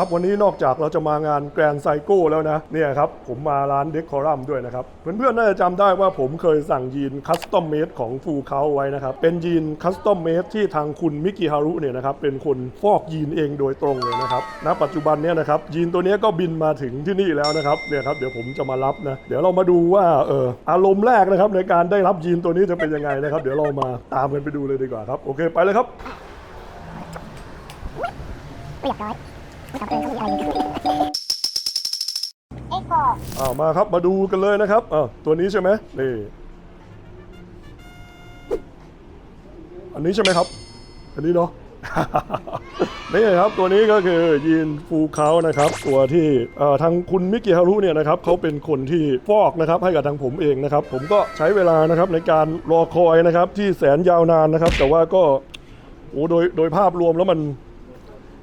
ครับวันนี้นอกจากเราจะมางานแกรนไซโก้แล้วนะเนี่ยครับผมมาร้านเด c คอรัมด้วยนะครับ เพื่อนๆน่าจะจำได้ว่าผมเคยสั่งยีนคัสตอมเมดของฟูเขาไว้นะครับ เป็นยีนคัสตอมเมดที่ทางคุณมิกิฮารุเนี่ยนะครับเป็นคนฟอกยีนเองโดยตรงเลยนะครับณปัจจุบันเนี่ยนะครับยีนตัวนี้ก็บินมาถึงที่นี่แล้วนะครับเนี่ยครับเดี๋ยวผมจะมารับนะเดี๋ยวเรามาดูว่าเอออารมณ์แรกนะครับในการได้รับยีนตัวนี้จะเป็นยังไงนะครับ เดี๋ยวเรามาตามกันไปดูเลยดีกว่าครับโอเคไปเลยครับเรียบร้อย องก็มีอะไรเลยเอ็กโคอ้าวมาครับมาดูกันเลยนะครับอ่าตัวนี้ใช่ไหมนี่อันนี้ใช่ไหมครับ อันนี้เนาะ นี่ครับตัวนี้ก็คือยีนฟูเขานะครับ ตัวที่ทางคุณมิกิฮารุเนี่ยนะครับเขาเป็นคนที่ฟอกนะครับให้กับทางผมเองนะครับ ผมก็ใช้เวลานะครับในการรอคอยนะครับที่แสนยาวนานนะครับ แต่ว่าก็โอ้โดยโดยภาพรวมแล้วมัน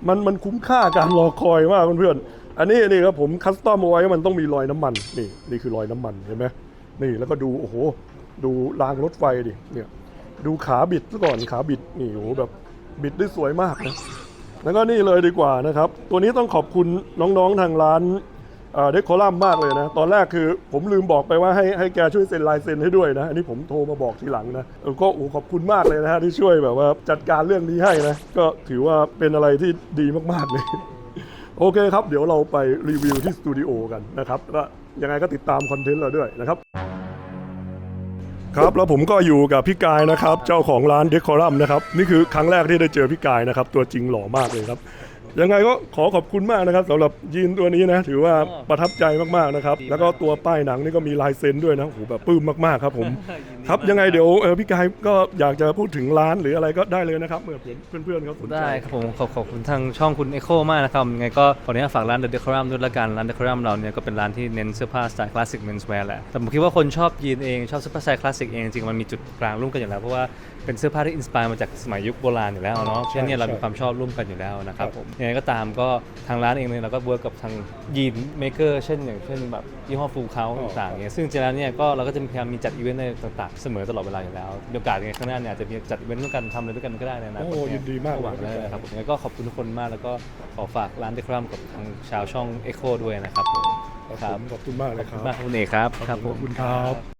มันมันคุ้มค่าการรอคอยมากเพื่อนๆอันนี้นี่ครับผมคัสตอมเอาไว้มันต้องมีรอยน้ำมันนี่นี่คือรอยน้ำมันเห็นไหมนี่แล้วก็ดูโอ้โห ดูรางรถไฟดิเนี่ยดูขาบิดซะก่อนขาบิดนี่โอ้โหแบบบิดได้สวยมากนะแล้วก็นี่เลยดีกว่านะครับ ตัวนี้ต้องขอบคุณน้องๆทางร้าน เด็กคอลัมน์มากเลยนะ ตอนแรกคือผมลืมบอกไปว่าให้ให้แกช่วยเซ็นลายเซ็นให้ด้วยนะ อันนี้ผมโทรมาบอกทีหลังนะก็โอ้ขอบคุณมากเลยนะฮะที่ช่วยแบบว่าจัดการเรื่องนี้ให้นะ ก็ถือว่าเป็นอะไรที่ดีมากๆเลยโอเคครับ เดี๋ยวเราไปรีวิวที่สตูดิโอกันนะครับก็ยังไงก็ติดตามคอนเทนต์เราด้วยนะครับ ครับแล้วผมก็อยู่กับพี่กายนะครับ เจ้าของร้านเดคอรัมนะครับ นี่คือครั้งแรกที่ได้เจอพี่กายนะครับ ตัวจริงหล่อมากเลยครับ ยังไงก็ขอขอบคุณมากนะครับสำหรับยีนตัวนี้นะ ถือว่าประทับใจมากๆนะครับ แล้วก็ตัวป้ายหนังนี่ก็มีลายเซ็นด้วยนะโอ้โหแบบปลื้มมากๆครับผม ครับยังไงเดี๋ยวเออพี่กายก็อยากจะพูดถึงร้านหรืออะไรก็ได้เลยนะครับเมื่อเพื่อนๆเขาสนใจ ได้ครับผมขอบขอบคุณทางช่องคุณเอโคมากนะครับยังไงก็ขออนุญาตฝากร้าน The Decorum ด้วยละกัน ร้าน Decorum เราเนี่ยก็เป็นร้านที่เน้นเสื้อผ้าสไตล์คลาสสิก menswear แหละ แต่ผมคิดว่าคนชอบยีนเอง ชอบเสื้อผ้าสไตล์คลาสสิกเอง จริงๆมันมีจุดกลางร่วมกันอยู่แล้ว เพราะว่าเป็นเสื้อผ้าที่อินสปายมาจากสมัยยุคโบราณอยู่แล้วเนาะเพราะฉะนั้นเนี่ยเรามีความชอบร่วมกันอยู่แล้วนะครับผมยังไงก็ตามก็ทางร้านเองเนี่ยเราก็เวิร์กกับทางยีนเมเกอร์เช่นอย่างเช่นแบบยี่ห้อฟูเขาต่างๆเนี่ยซึ่งจริงๆแล้วเนี่ยก็เราก็จะพยายามมีจัดอีเวนต์ในต่างๆ เสมอตลอดเวลาอยู่แล้วมีโอกาสยังไงข้างหน้าเนี่ยอาจจะมีจัดอีเวนต์ร่วมกันทำอะไรด้วยกันก็ได้ในอนาคตโอ้เนี่ยินดีมาก หวังได้นะครับผมงั้นก็ขอบคุณทุกคนมากแล้วก็ขอฝากร้านเดครัมกับทางชาวช่อง Echo ด้วยนะครับผมครับผมขอบคุณมากเลยครับมากครับคุณเอกครับครับผขอมบคุณครับ